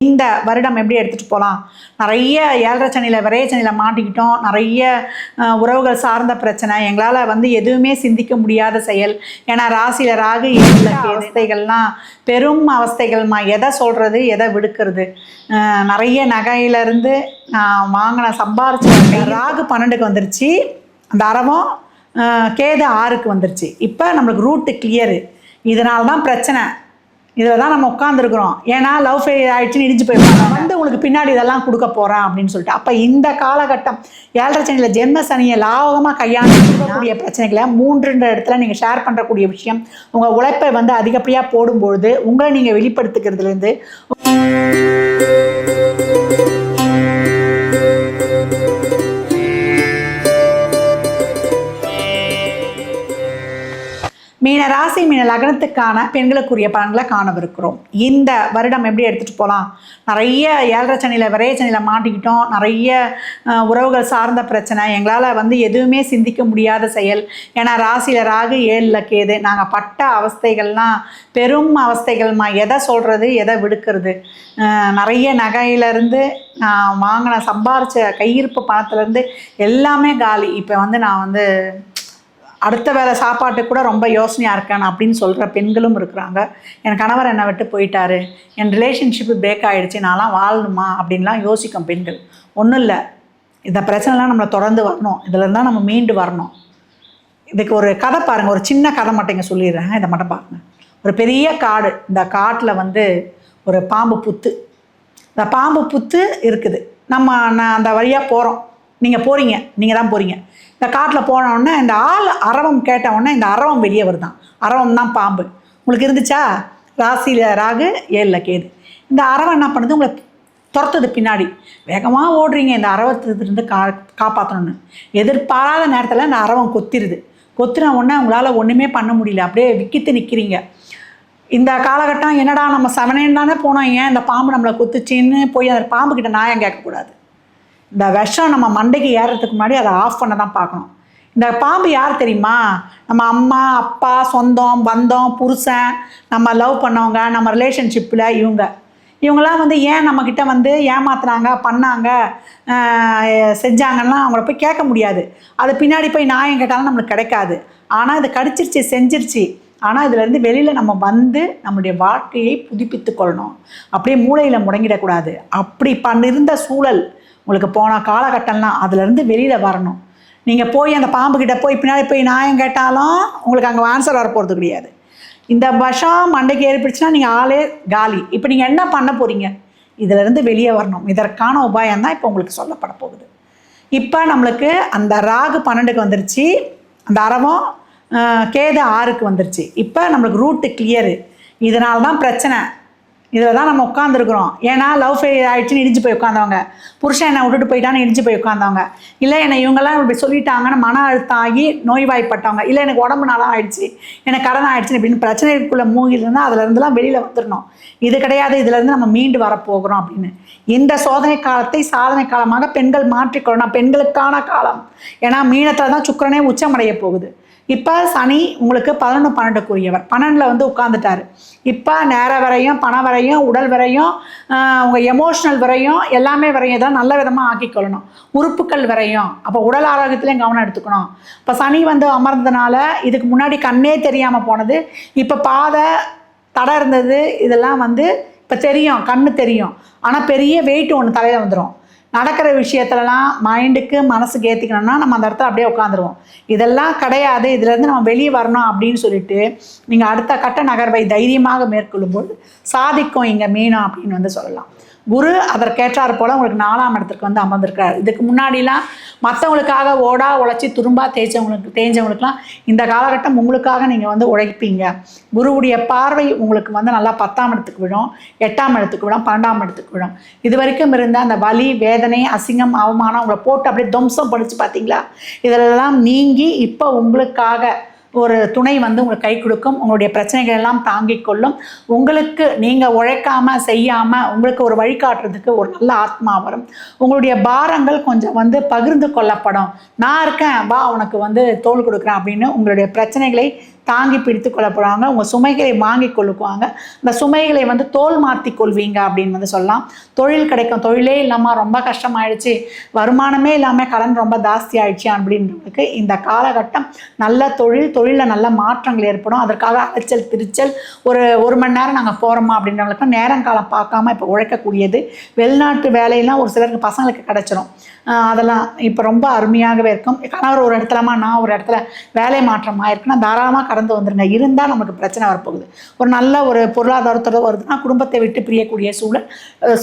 இந்த வருடம் எப்படி எடுத்துகிட்டு போகலாம் நிறைய ஏழரை சனியில் விரைய சனியில் மாட்டிக்கிட்டோம். நிறைய உறவுகள் சார்ந்த பிரச்சனை. எங்களால் வந்து எதுவுமே சிந்திக்க முடியாத செயல். ஏன்னா ராசியில் ராகு ஏழில் அவஸ்தைகள்லாம் பெரும் அவஸ்தைகள்மா. எதை சொல்கிறது எதை விடுக்கிறது? நிறைய நகையிலேருந்து நான் வாங்கின சம்பாரிச்ச ராகு பன்னெண்டுக்கு வந்துருச்சு. அந்த அரவம் அஹ், கேது ஆறுக்கு வந்துருச்சு. இப்போ நம்மளுக்கு ரூட்டு கிளியரு இதனால தான் பிரச்சனை. இதில் தான் நம்ம உட்காந்துருக்குறோம் ஏன்னா லவ் ஃபெயில் ஆயிடுச்சுன்னு இடிஞ்சு போயிருப்பாங்க வந்து உங்களுக்கு பின்னாடி இதெல்லாம் கொடுக்க போகிறேன் அப்படின்னு சொல்லிட்டு. அப்போ இந்த காலகட்டம் ஏழரை சனியில் ஜென்ம சனியை லாபகமாக கையாண்டக்கூடிய பிரச்சனைகளை மூன்றுன்ற இடத்துல நீங்கள் ஷேர் பண்ணுறக்கூடிய விஷயம். உங்கள் உழைப்பை வந்து அதிகப்படியாக போடும்பொழுது உங்களை நீங்கள் வெளிப்படுத்திக்கிறதுலேருந்து மீன ராசி மீன லக்னத்துக்கான பெண்களுக்குரிய பலன்களை காணவிருக்கிறோம். இந்த வருடம் எப்படி எடுத்துகிட்டு போகலாம் நிறைய ஏழரை சனியில் விரைய சனியில் மாட்டிக்கிட்டோம். நிறைய உறவுகள் சார்ந்த பிரச்சனை. எங்களால் வந்து எதுவுமே சிந்திக்க முடியாத செயல். ஏன்னா ராசியில் ராகு ஏழில் கேது. நாங்கள் பட்ட அவஸ்தைகள்லாம் பெரும் அவஸ்தைகள்மா. எதை சொல்கிறது எதை விடுக்கிறது? நிறைய நகையிலேருந்து நான் வாங்கின சம்பாரித்த கையிருப்பு பணத்துலேருந்து எல்லாமே காலி. இப்போ வந்து நான் வந்து அடுத்த வேலை சாப்பாட்டுக்கு கூட ரொம்ப யோசனையாக இருக்கேன் அப்படின்னு சொல்கிற பெண்களும் இருக்கிறாங்க. என் கணவர் என்னை விட்டு போயிட்டாரு. என் ரிலேஷன்ஷிப்பு பிரேக் ஆகிடுச்சு நான்லாம் வாழணுமா அப்படின்லாம் யோசிக்கும் பெண்கள். ஒன்றும் இல்லை. இந்த பிரச்சனைலாம் நம்மளை தொடர்ந்து வரணும். இதில் தான் நம்ம மீண்டு வரணும். இதுக்கு ஒரு கதை பாருங்கள் ஒரு சின்ன கதை மட்டும் இங்கே சொல்லிடுறேன். இதை மட்டும் பாருங்கள் ஒரு பெரிய காடு. இந்த காட்டில் வந்து ஒரு பாம்பு புத்து. இந்த பாம்பு புத்து இருக்குது. நம்ம நான் அந்த வழியாக போகிறோம் நீங்கள் போகிறீங்க நீங்கள் தான் போகிறீங்க இந்த காட்டில் போனோடனே இந்த ஆள் அரவம் கேட்டவுடனே இந்த அரவம் வெளியே வருதான். அரவம் தான் பாம்பு. உங்களுக்கு இருந்துச்சா? ராசியில் ராகு ஏழில் கேது. இந்த அரவம் என்ன பண்ணுது? உங்களை துரத்துது பின்னாடி. வேகமாக ஓடுறீங்க இந்த அரவத்திலிருந்து கா காப்பாற்றணும்னு எதிர்பாராத நேரத்தில் இந்த அரவம் கொத்திருது. கொத்தின உடனே உங்களால் ஒன்றுமே பண்ண முடியல. அப்படியே விக்கித்து நிற்கிறீங்க இந்த காலகட்டம் என்னடா நம்ம செவனேன்னு தானே போனோம் ஏன்? இந்த பாம்பு நம்மளை கொத்துச்சின்னு போய் அந்த பாம்புக்கிட்ட நியாயம் கேட்கக்கூடாது. இந்த விஷம் நம்ம மண்டைக்கு ஏறுறதுக்கு முன்னாடி அதை ஆஃப் பண்ண தான் பார்க்கணும். இந்த பாம்பு யார் தெரியுமா? நம்ம அம்மா அப்பா சொந்தம் பந்தம் புருஷன் நம்ம லவ் பண்ணவங்க நம்ம ரிலேஷன்ஷிப்பில் இவங்க. இவங்கெல்லாம் வந்து ஏன் நம்மக்கிட்ட வந்து ஏமாத்துனாங்க பண்ணாங்க செஞ்சாங்கன்னா அவங்கள போய் கேட்க முடியாது. அது பின்னாடி போய் நான் கேட்டாலும் நம்மளுக்கு கிடைக்காது. ஆனால் இது கடிச்சிருச்சு செஞ்சிருச்சு. ஆனால் இதுலேருந்து வெளியில் நம்ம வந்து நம்மளுடைய வாழ்க்கையை புதுப்பித்து கொள்ளணும். அப்படியே மூளையில் முடங்கிடக்கூடாது. அப்படி பண்ணிருந்த சூழல் உங்களுக்கு போன காலகட்டம்லாம் அதுலேருந்து வெளியில் வரணும். நீங்கள் போய் அந்த பாம்புக்கிட்ட போய் பின்னாடி போய் நியாயம் கேட்டாலும் உங்களுக்கு அங்கே ஆன்சர் வரப்போகிறது கிடையாது. இந்த வருஷம் மண்டைக்கு ஏற்பிடுச்சுன்னா நீங்கள் ஆளே காலி. இப்போ நீங்கள் என்ன பண்ண போகிறீங்க இதிலிருந்து வெளியே வரணும். இதற்கான உபாயம் தான் இப்போ உங்களுக்கு சொல்லப்பட போகுது. இப்போ நம்மளுக்கு அந்த ராகு பன்னெண்டுக்கு வந்துருச்சு. அந்த அரவம் கேது ஆறுக்கு வந்துருச்சு. இப்போ நம்மளுக்கு ரூட்டு கிளியரு இதனால தான் பிரச்சனை. இதில் தான் நம்ம உட்காந்துருக்குறோம் ஏன்னா லவ் ஃபெயில் ஆகிடுச்சுன்னு இடிஞ்சு போய் உட்காந்தவங்க புருஷன் என்னை விட்டுட்டு போயிட்டான்னு இடிஞ்சு போய் உட்காந்தவங்க இல்லை என்னை இவங்கெல்லாம் இப்படி சொல்லிட்டாங்கன்னு மன அழுத்தம் ஆகி நோய்வாய்ப்பட்டவங்க. இல்லை எனக்கு உடம்பு நாளாக ஆயிடுச்சு எனக்கு கடன் ஆயிடுச்சு இப்படின்னு பிரச்சனைக்குள்ளே மூங்கிலிருந்தால் அதுலேருந்துலாம் வெளியில் வந்துடணும் இது கிடையாது இதுலேருந்து நம்ம மீண்டு வரப்போகிறோம் அப்படின்னு. இந்த சோதனை காலத்தை சாதனை காலமாக பெண்கள் மாற்றிக்கொள்ளணும். பெண்களுக்கான காலம். ஏன்னா மீனத்தில் தான் சுக்கிரனே உச்சமடைய போகுது. இப்போ சனி உங்களுக்கு பதினொன்று பன்னெண்டுக்குரியவர். பன்னெண்டில் வந்து உட்காந்துட்டாரு இப்போ நேர வரையும் பண வரையும் உடல் வரையும் உங்கள் எமோஷ்னல் வரையும் எல்லாமே வரையும் தான் நல்ல விதமாக ஆக்கிக்கொள்ளணும் உறுப்புகள் வரையும். அப்போ உடல் ஆரோக்கியத்துலேயும் கவனம் எடுத்துக்கணும். இப்போ சனி வந்து அமர்ந்தனால இதுக்கு முன்னாடி கண்ணே தெரியாமல் போனது. இப்போ பாதை தடை இருந்தது. இதெல்லாம் வந்து இப்போ தெரியும். கண்ணு தெரியும். ஆனால் பெரிய வெயிட் ஒன்று தலையில் வந்துடும் நடக்கிற விஷயத்துலலாம் மைண்டுக்கு மனசுக்கு ஏற்றிக்கணும்னா நம்ம அந்த இடத்துல அப்படியே உட்காந்துருவோம். இதெல்லாம் கிடையாது. இதுலேருந்து நம்ம வெளியே வரணும் அப்படின்னு சொல்லிட்டு நீங்கள் அடுத்த கட்ட நகர்வை தைரியமாக மேற்கொள்ளும்போது சாதிக்கும் இங்கே மீனம் அப்படின்னு வந்து சொல்லலாம். குரு அதற்கேற்றார் போல் உங்களுக்கு நாலாம் இடத்துக்கு வந்து அமர்ந்திருக்கிறார். இதுக்கு முன்னாடிலாம் மற்றவங்களுக்காக ஓடா உழைச்சி துரும்பா தேய்ச்சவங்களுக்கு தேய்ஞ்சவங்களுக்குலாம் இந்த காலகட்டம் உங்களுக்காக நீங்கள் வந்து உழைப்பீங்க. குருவுடைய பார்வை உங்களுக்கு வந்து நல்லா பத்தாம் இடத்துக்கு விழும் எட்டாம் இடத்துக்கு விழும் பன்னெண்டாம் இடத்துக்கு விழும். இது வரைக்கும் இருந்த அந்த வலி வேதனை அசிங்கம் அவமானம் உங்களை போட்டு அப்படியே துவம்சம் படித்து பார்த்தீங்களா? இதிலெல்லாம் நீங்கி இப்போ உங்களுக்காக ஒரு துணை வந்து உங்களுக்கு கை கொடுக்கும். உங்களுடைய பிரச்சனைகள் எல்லாம் தாங்கிக் கொள்ளும். உங்களுக்கு நீங்கள் உழைக்காமல் செய்யாமல் உங்களுக்கு ஒரு வழிகாட்டுறதுக்கு ஒரு நல்ல ஆத்மா வரும். உங்களுடைய பாரங்கள் கொஞ்சம் வந்து பகிர்ந்து கொள்ளப்படும். நான் இருக்கேன் வா உனக்கு வந்து தோல் கொடுக்குறேன் அப்படின்னு உங்களுடைய பிரச்சனைகளை தாங்கி பிடித்து கொள்ளப்படுவாங்க. உங்கள் சுமைகளை வாங்கி கொள்ளுக்குவாங்க இந்த சுமைகளை வந்து தோல் மாற்றி கொள்வீங்க அப்படின்னு வந்து சொல்லலாம். தொழில் கிடைக்கும். தொழிலே இல்லாமல் ரொம்ப கஷ்டமாயிடுச்சு. வருமானமே இல்லாமல் கடன் ரொம்ப ஜாஸ்தி ஆயிடுச்சு அப்படின்றவங்களுக்கு இந்த காலகட்டம் நல்ல தொழில் தொழிலில் நல்ல மாற்றங்கள் ஏற்படும். அதற்காக அலைச்சல் திருச்சல் ஒரு ஒரு மணி நேரம் நாங்கள் போகிறோமா அப்படின்றவங்களுக்கு நேரங்காலம் பார்க்காம இப்போ உழைக்கக்கூடியது. வெளிநாட்டு வேலையெல்லாம் ஒரு சிலருக்கு பசங்களுக்கு கிடச்சிரும். அதெல்லாம் இப்போ ரொம்ப அருமையாகவே இருக்கும். கணவர் ஒரு இடத்துலமா நான் ஒரு இடத்துல வேலை மாற்றமாக இருக்குன்னா தாராளமாக கடந்து வந்துருங்க. இருந்தால் நமக்கு பிரச்சனை வரப்போகுது. ஒரு நல்ல ஒரு பொருளாதாரத்தோட வருதுன்னா குடும்பத்தை விட்டு பிரியக்கூடிய சூழல்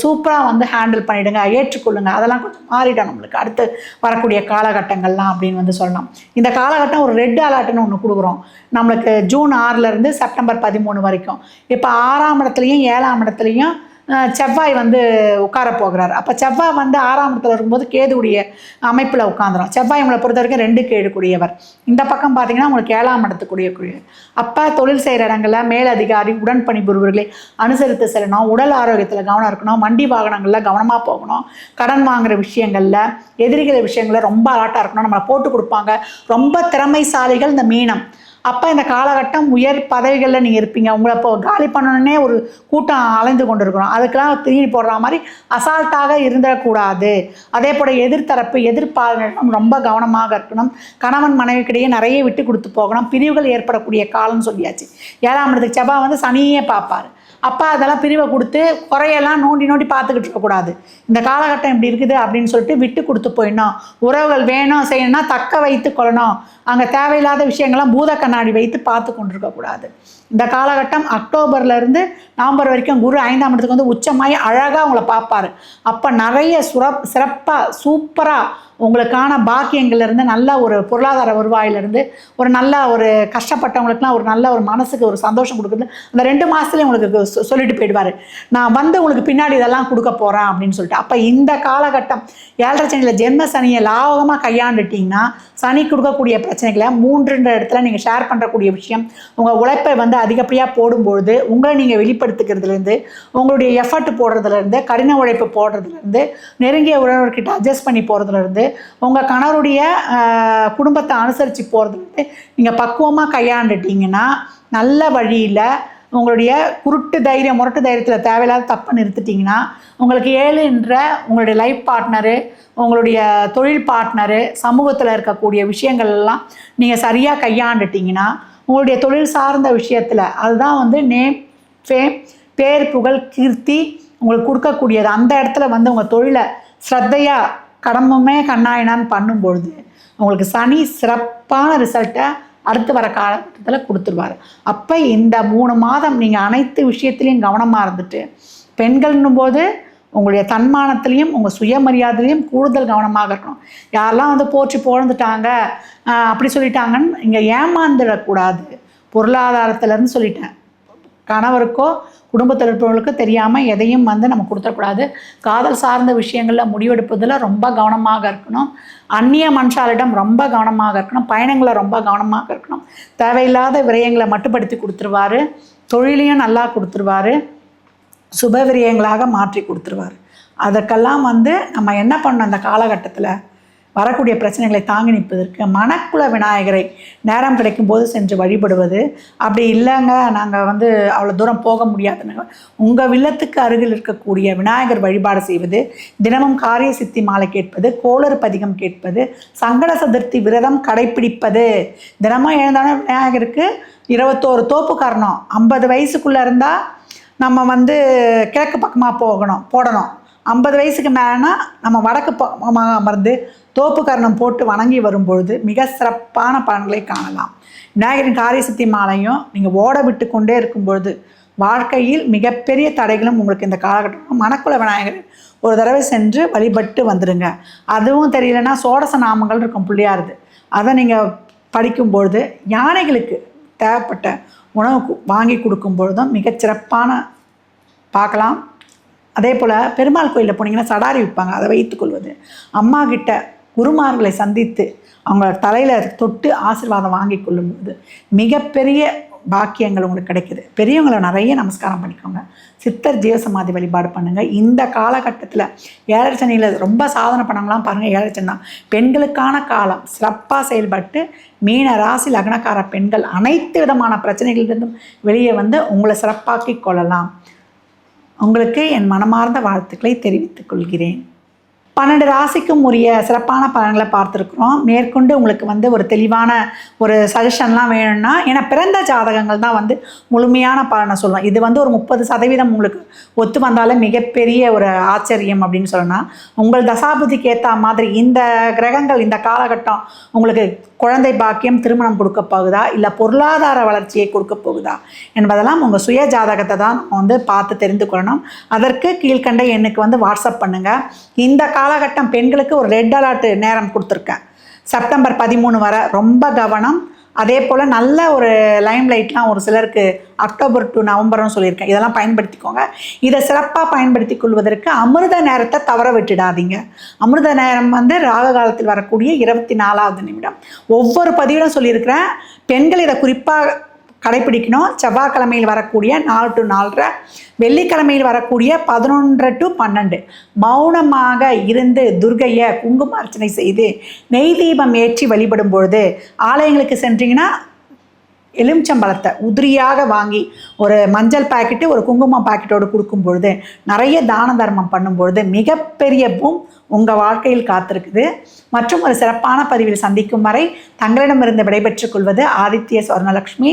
சூப்பராக வந்து ஹேண்டில் பண்ணிவிடுங்க ஏற்றுக்கொள்ளுங்க. அதெல்லாம் கொஞ்சம் மாறிடும் நம்மளுக்கு. அடுத்து வரக்கூடிய காலகட்டங்கள்லாம் அப்படின்னு வந்து சொல்லலாம். இந்த காலகட்டம் ஒரு ரெட் அலர்ட்னு ஒன்று கொடுக்குறோம். நம்மளுக்கு ஜூன் ஆறுலேருந்து செப்டம்பர் பதிமூணு வரைக்கும். இப்போ ஆறாம் இடத்துலையும் ஏழாம் இடத்துலையும் செவ்வாய் வந்து உட்கார போகிறார். அப்போ செவ்வாய் வந்து ஆறாம் இடத்துல இருக்கும்போது கேதுடைய அமைப்பில் உட்காந்துரும் செவ்வாய் உங்களை பொறுத்த வரைக்கும் ரெண்டு கேடுக்கூடியவர் இந்த பக்கம் பார்த்தீங்கன்னா உங்களுக்கு ஏழாம் இடத்துக்குரிய கூடியவர் அப்போ தொழில் செய்கிற இடங்களில் மேலதிகாரி உடன் பணிபுரிவர்களை அனுசரித்து செல்லணும். உடல் ஆரோக்கியத்தில் கவனம் இருக்கணும். வண்டி வாகனங்களில் கவனமாக போகணும். கடன் வாங்குகிற விஷயங்களில் எதிரிகிற விஷயங்களில் ரொம்ப அலாட்டாக இருக்கணும். நம்மளை போட்டு கொடுப்பாங்க. ரொம்ப திறமைசாலிகள் இந்த மீனம். அப்போ இந்த காலகட்டம் உயர் பதவிகளில் நீங்கள் இருப்பீங்க. உங்களை இப்போ காலி பண்ணணுன்னே ஒரு கூட்டம் அலைந்து கொண்டு இருக்கிறோம் அதுக்கெல்லாம் திரும்பி போடுற மாதிரி அசால்ட்டாக இருந்துடக்கூடாது. அதே போல் எதிர்த்தரப்பு எதிர்ப்பாளர்களிடம் ரொம்ப கவனமாக இருக்கணும். கணவன் மனைவிக்கிடையே நிறைய விட்டு கொடுத்து போகணும். பிரிவுகள் ஏற்படக்கூடிய காலம்னு சொல்லியாச்சு. ஏழாம் இடத்துக்கு செவ்வாய் வந்து சனியே பார்ப்பார். அப்பா அதெல்லாம் பிரிவை கொடுத்து குறையெல்லாம் நோண்டி நோண்டி பார்த்துக்கிட்டு இருக்கக்கூடாது. இந்த காலகட்டம் இப்படி இருக்குது அப்படின்னு சொல்லிட்டு விட்டு கொடுத்து போயிடணும். உறவுகள் வேணும் செய்யணும்னா தக்க வைத்து கொள்ளணும். அங்கே தேவையில்லாத விஷயங்கள்லாம் பூத கண்ணாடி வைத்து பார்த்து கொண்டிருக்கக்கூடாது. இந்த காலகட்டம் அக்டோபர்லேருந்து நவம்பர் வரைக்கும் குரு ஐந்தாம் இடத்துக்கு வந்து உச்சமாகி அழகாக உங்களை பார்ப்பாரு. அப்போ நிறைய சுரப் சிறப்பாக சூப்பராக உங்களுக்கான பாக்கியங்கள்லேருந்து நல்ல ஒரு பொருளாதார வருவாயிலேருந்து ஒரு நல்ல ஒரு கஷ்டப்பட்டவங்களுக்குலாம் ஒரு நல்ல ஒரு மனசுக்கு ஒரு சந்தோஷம் கொடுக்குது அந்த ரெண்டு மாதத்துலேயும் உங்களுக்கு சொல்லிட்டு போயிடுவார். நான் வந்து உங்களுக்கு பின்னாடி இதெல்லாம் கொடுக்க போகிறேன் அப்படின்னு சொல்லிட்டு. அப்போ இந்த காலகட்டம் ஏழரை சனியில் ஜென்ம சனியை லாபகமாக கையாண்டுட்டிங்கன்னா சனி கொடுக்கக்கூடிய பிரச்சனைகளை மூன்றுன்ற இடத்துல நீங்கள் ஷேர் பண்ணுறக்கூடிய விஷயம் உங்கள் உழைப்பை வந்து அதிகப்படியாக போடும்பொழுது உங்களை நீங்கள் வெளிப்படுத்திக்கிறதுலேருந்து உங்களுடைய எஃபர்ட் போடுறதுலேருந்து கடின உழைப்பு போடுறதுலேருந்து நெருங்கிய உறவர்கிட்ட அட்ஜஸ்ட் பண்ணி போகிறதுலேருந்து உங்கள் கணவருடைய குடும்பத்தை அனுசரித்து போகிறதுலேருந்து நீங்கள் பக்குவமாக கையாண்டுட்டிங்கன்னா நல்ல வழியில் உங்களுடைய குருட்டு தைரியம் முரட்டு தைரியத்தில் தேவையில்லாத தப்பை நிறுத்திட்டிங்கன்னா உங்களுக்கு ஏழுன்ற உங்களுடைய லைஃப் பார்ட்னரு உங்களுடைய தொழில் பார்ட்னரு சமூகத்தில் இருக்கக்கூடிய விஷயங்கள் எல்லாம் நீங்கள் சரியாக கையாண்டுட்டிங்கன்னா உங்களுடைய தொழில் சார்ந்த விஷயத்தில் அதுதான் வந்து நேம் ஃபேம் பேர் புகழ் கீர்த்தி உங்களுக்கு கொடுக்கக்கூடியது. அந்த இடத்துல வந்து உங்கள் தொழிலை ஸ்ரத்தையாக கடமுமே கண்ணாயினான்னு பண்ணும்பொழுது உங்களுக்கு சனி சிறப்பான ரிசல்ட்டை அடுத்து வர காலகட்டத்தில் கொடுத்துருவார். அப்போ இந்த மூணு மாதம் நீங்கள் அனைத்து விஷயத்துலையும் கவனமாக இருந்துட்டு பெண்கள்னும் போது உங்களுடைய தன்மானத்திலையும் உங்கள் சுயமரியாதையிலையும் கூடுதல் கவனமாக இருக்கணும். யாரெல்லாம் வந்து போற்றி புகழ்ந்துட்டாங்க அப்படி சொல்லிட்டாங்கன்னு இங்கே ஏமாந்துடக்கூடாது. பொருளாதாரத்துலேருந்து சொல்லிட்டேன். கணவருக்கோ குடும்பத்தில் இருப்பவர்களுக்கோ தெரியாமல் எதையும் வந்து நம்ம கொடுத்துடக்கூடாது. காதல் சார்ந்த விஷயங்களில் முடிவெடுப்பதில் ரொம்ப கவனமாக இருக்கணும். அந்நிய மனுஷாலிடம் ரொம்ப கவனமாக இருக்கணும். பயணங்களை ரொம்ப கவனமாக இருக்கணும். தேவையில்லாத விரயங்களை மட்டுப்படுத்தி கொடுத்துருவாரு. தொழிலையும் நல்லா கொடுத்துருவாரு. சுப விரயங்களாக மாற்றி கொடுத்துருவார். அதற்கெல்லாம் வந்து நம்ம என்ன பண்ணணும் அந்த காலகட்டத்தில்? வரக்கூடிய பிரச்சனைகளை தாங்கி நிற்பதற்கு மணக்குல விநாயகரை நேரம் கிடைக்கும் போது சென்று வழிபடுவது. அப்படி இல்லைங்க நாங்கள் வந்து அவ்வளோ தூரம் போக முடியாதுன்னு உங்கள் வில்லத்துக்கு அருகில் இருக்கக்கூடிய விநாயகர் வழிபாடு செய்வது தினமும் காரிய சித்தி மாலை கேட்பது கோளறு பதிகம் கேட்பது சங்கட சதுர்த்தி விரதம் கடைப்பிடிப்பது. தினமும் எழுந்தாலும் விநாயகருக்கு? இருபத்தோரு தோப்பு காரணம். ஐம்பது வயசுக்குள்ளே இருந்தால் நம்ம வந்து கிழக்கு பக்கமாக போகணும் போடணும். ஐம்பது வயசுக்கு மேலேனா நம்ம வடக்கு பக்கமாக அமர்ந்து தோப்பு கரணம் போட்டு வணங்கி வரும்பொழுது மிக சிறப்பான பலன்களை காணலாம். விநாயகரின் காரியசக்தி மாலையும் நீங்கள் ஓட விட்டு கொண்டே இருக்கும் பொழுது வாழ்க்கையில் மிகப்பெரிய தடைகளும் உங்களுக்கு இந்த காலகட்டம் மணக்குள விநாயகர் ஒரு தடவை சென்று வழிபட்டு வந்துடுங்க அதுவும் தெரியலன்னா சோடச நாமங்கள் இருக்கும் பிள்ளையாருது. அதை நீங்கள் படிக்கும்பொழுது யானைகளுக்கு தேவைப்பட்ட உணவு வாங்கி கொடுக்கும் பொழுதும் சிறப்பான பார்க்கலாம். அதே போல் பெருமாள் கோயிலில் போனீங்கன்னா சடாரி விற்பாங்க. அதை வைத்துக்கொள்வது அம்மா கிட்ட குருமார்களை சந்தித்து அவங்க தலையில் தொட்டு ஆசீர்வாதம் வாங்கி கொள்ளும்போது மிகப்பெரிய பாக்கியங்கள் உங்களுக்கு கிடைக்குது. பெரியவங்களை நிறைய நமஸ்காரம் பண்ணிக்கோங்க. சித்தர் ஜீவசமாதி வழிபாடு பண்ணுங்கள் இந்த காலகட்டத்தில் ஏழரை சனியில் ரொம்ப சாதனை பண்ணவங்களாம் பாருங்கள் ஏழரை சனி தான். பெண்களுக்கான காலம் சிறப்பாக செயல்பட்டு மீன ராசி லக்னக்கார பெண்கள் அனைத்து விதமான பிரச்சனைகளிலிருந்தும் வெளியே வந்து உங்களை சிறப்பாக்கி கொள்ளலாம். உங்களுக்கு என் மனமார்ந்த வாழ்த்துக்களை தெரிவித்துக் கொள்கிறேன். பன்னெண்டு ராசிக்கும் உரிய சிறப்பான பலன்களை பார்த்துருக்குறோம். மேற்கொண்டு உங்களுக்கு வந்து ஒரு தெளிவான ஒரு சஜஷன்லாம் வேணும்னா ஏன்னா பிறந்த ஜாதகங்கள் தான் வந்து முழுமையான பலனை சொல்லலாம் இது வந்து ஒரு முப்பது சதவீதம் உங்களுக்கு ஒத்து வந்தாலே மிகப்பெரிய ஒரு ஆச்சரியம் அப்படின்னு சொல்லலாம் உங்கள் தசாபதிக்கு ஏற்ற மாதிரி இந்த கிரகங்கள் இந்த காலகட்டம் உங்களுக்கு குழந்தை பாக்கியம் திருமணம் கொடுக்க போகுதா? இல்லை பொருளாதார வளர்ச்சியை கொடுக்க போகுதா? என்பதெல்லாம் உங்கள் சுய ஜாதகத்தை தான் நம்ம வந்து பார்த்து தெரிந்து கொள்ளணும். அதற்கு கீழ்கண்ட எண்ணுக்கு வந்து வாட்ஸ்அப் பண்ணுங்கள் இந்த காலகட்டம் பெண்களுக்கு ஒரு ரெட் அலர்ட் நேரம் கொடுத்துருக்கேன். செப்டம்பர் பதிமூணு வரை ரொம்ப கவனம். அதே போல் நல்ல ஒரு லைம் லைட்லாம் ஒரு சிலருக்கு அக்டோபர் டு நவம்பர்னு சொல்லியிருக்கேன். இதெல்லாம் பயன்படுத்திக்கோங்க. இதை சிறப்பாக பயன்படுத்தி கொள்வதற்கு அமிர்த நேரத்தை தவற விட்டுடாதீங்க. அமிர்த நேரம் வந்து ராக காலத்தில் வரக்கூடிய இருபத்தி நாலாவது நிமிடம். ஒவ்வொரு பதிவிலும் சொல்லியிருக்கிறேன். பெண்கள் இதை குறிப்பாக கடைப்பிடிக்கணும். செவ்வாய்க்கிழமையில் வரக்கூடிய நாலு டு நாலரை வெள்ளிக்கிழமையில் வரக்கூடிய பதினொன்று டு பன்னெண்டு. மௌனமாக இருந்து துர்கையை குங்கும அர்ச்சனை செய்து நெய் தீபம் ஏற்றி வழிபடும் பொழுது ஆலயங்களுக்கு சென்றீங்கன்னா எலுமிச்சம்பழத்தை உதிரியாக வாங்கி ஒரு மஞ்சள் பாக்கெட்டு ஒரு குங்குமம் பாக்கெட்டோடு கொடுக்கும் பொழுது நிறைய தான தர்மம் பண்ணும் பொழுது மிகப்பெரிய பூம் உங்கள் வாழ்க்கையில் காத்திருக்குது. மற்றும் ஒரு சிறப்பான பதிவில் சந்திக்கும் வரை தங்களிடமிருந்து விடைபெற்றுக் கொள்வது ஆதித்ய சுவர்ணலக்ஷ்மி